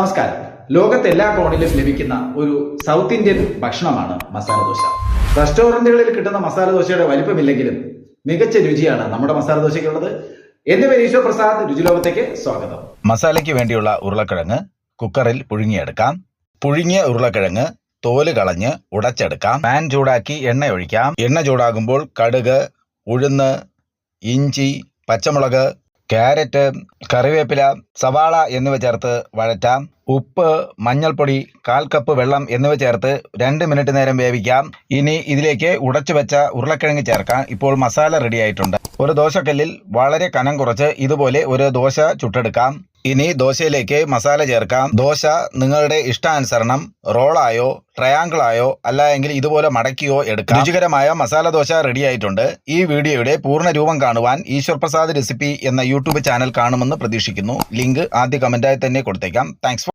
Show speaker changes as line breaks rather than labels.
നമസ്കാരം. ലോകത്തെ എല്ലാ കോണിലും ലഭിക്കുന്ന ഒരു സൗത്ത് ഇന്ത്യൻ ഭക്ഷണമാണ് മസാല ദോശ. റെസ്റ്റോറന്റുകളിൽ കിട്ടുന്ന മസാല ദോശയുടെ വലിപ്പമില്ലെങ്കിലും മികച്ച രുചിയാണ് നമ്മുടെ മസാല ദോശയ്ക്കുള്ളത്. എന്റെ പേര് ഈശോ പ്രസാദ്. രുചിലോകത്തേക്ക് സ്വാഗതം.
മസാലയ്ക്ക് വേണ്ടിയുള്ള ഉരുളക്കിഴങ്ങ് കുക്കറിൽ പുഴുങ്ങിയെടുക്കാം. പുഴുങ്ങിയ ഉരുളക്കിഴങ്ങ് തോൽ കളഞ്ഞ് ഉടച്ചെടുക്കാം. പാൻ ചൂടാക്കി എണ്ണ ഒഴിക്കാം. എണ്ണ ചൂടാകുമ്പോൾ കടുക് ഉഴുന്ന് ഇഞ്ചി പച്ചമുളക് ക്യാരറ്റ് കറിവേപ്പില സവാള എന്നിവ ചേർത്ത് വഴറ്റാം. ഉപ്പ് മഞ്ഞൾപ്പൊടി കാൽ കപ്പ് വെള്ളം എന്നിവ ചേർത്ത് രണ്ട് മിനിറ്റ് നേരം വേവിക്കാം. ഇനി ഇതിലേക്ക് ഉടച്ചു വെച്ച ഉരുളക്കിഴങ്ങ് ചേർക്കാം ഇപ്പോൾ മസാല റെഡി ആയിട്ടുണ്ട്. ഒരു ദോശക്കല്ലിൽ വളരെ കനം കുറച്ച് ഇതുപോലെ ഒരു ദോശ ചുട്ടെടുക്കാം. ഇനി ദോശയിലേക്ക് മസാല ചേർക്കാം. ദോശ നിങ്ങളുടെ ഇഷ്ടാനുസരണം റോളായോ ട്രയാങ്കിൾ ആയോ അല്ല എങ്കിൽ ഇതുപോലെ മടക്കിയോ എടുക്കാം. രുചികരമായ മസാല ദോശ റെഡി ആയിട്ടുണ്ട്. ഈ വീഡിയോയുടെ പൂർണ രൂപം കാണുവാൻ ഈശ്വർ പ്രസാദ് റെസിപ്പി എന്ന യൂട്യൂബ് ചാനൽ കാണുമെന്ന് പ്രതീക്ഷിക്കുന്നു. ലിങ്ക് ആദ്യ കമന്റായി തന്നെ കൊടുത്തേക്കാം. താങ്ക്സ്